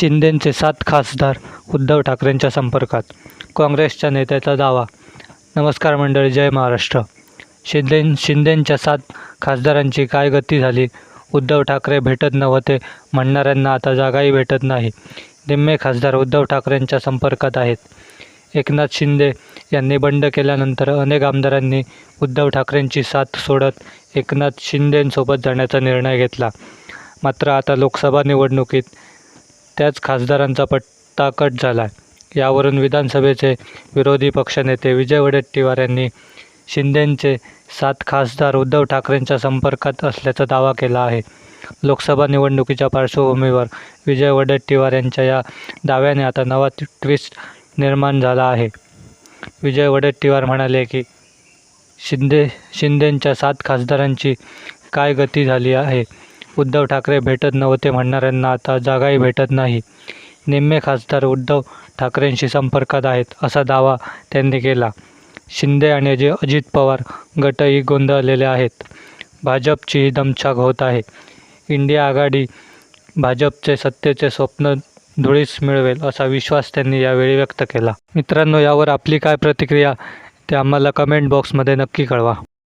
शिंदेंचे सात खासदार उद्धव ठाकरेंच्या संपर्कात. काँग्रेसच्या नेत्याचा दावा. नमस्कार मंडळी जय महाराष्ट्र. शिंदे शिंदेंच्या सात खासदारांची काय गती झाली? उद्धव ठाकरे भेटत नव्हते म्हणणाऱ्यांना आता जागाही भेटत नाही. निम्मे खासदार उद्धव ठाकरेंच्या संपर्कात आहेत. एकनाथ शिंदे यांनी बंड केल्यानंतर अनेक आमदारांनी उद्धव ठाकरेंची साथ सोडत एकनाथ शिंदेंसोबत जाण्याचा निर्णय घेतला. मात्र आता लोकसभा निवडणुकीत त्याच खासदारांचा पट्टा कट झाला यावरून विधानसभेचे विरोधी पक्षनेते विजय वडेट्टीवार यांनी शिंदेंचे सात खासदार उद्धव ठाकरेंच्या संपर्कात असल्याचा दावा केला आहे. लोकसभा निवडणुकीच्या पार्श्वभूमीवर विजय वडेट्टीवार यांच्या या दाव्याने आता नवा ट्विस्ट निर्माण झाला आहे. विजय वडेट्टीवार म्हणाले की शिंदे शिंदेंच्या सात खासदारांची काय गती झाली आहे? उद्धव ठाकरे भेटत नव्हते म्हणणाऱ्यांना आता जागाही भेटत नाही. निम्मे खासदार उद्धव ठाकरेंशी संपर्कात आहेत असा दावा त्यांनी केला. शिंदे आणि अजय अजित पवार गटही गोंधळलेले आहेत. भाजपचीही दमछाक होत आहे. इंडिया आघाडी भाजपचे सत्तेचे स्वप्न धुळीस मिळवेल असा विश्वास त्यांनी यावेळी व्यक्त केला. मित्रांनो यावर आपली काय प्रतिक्रिया ते आम्हाला कमेंट बॉक्समध्ये नक्की कळवा.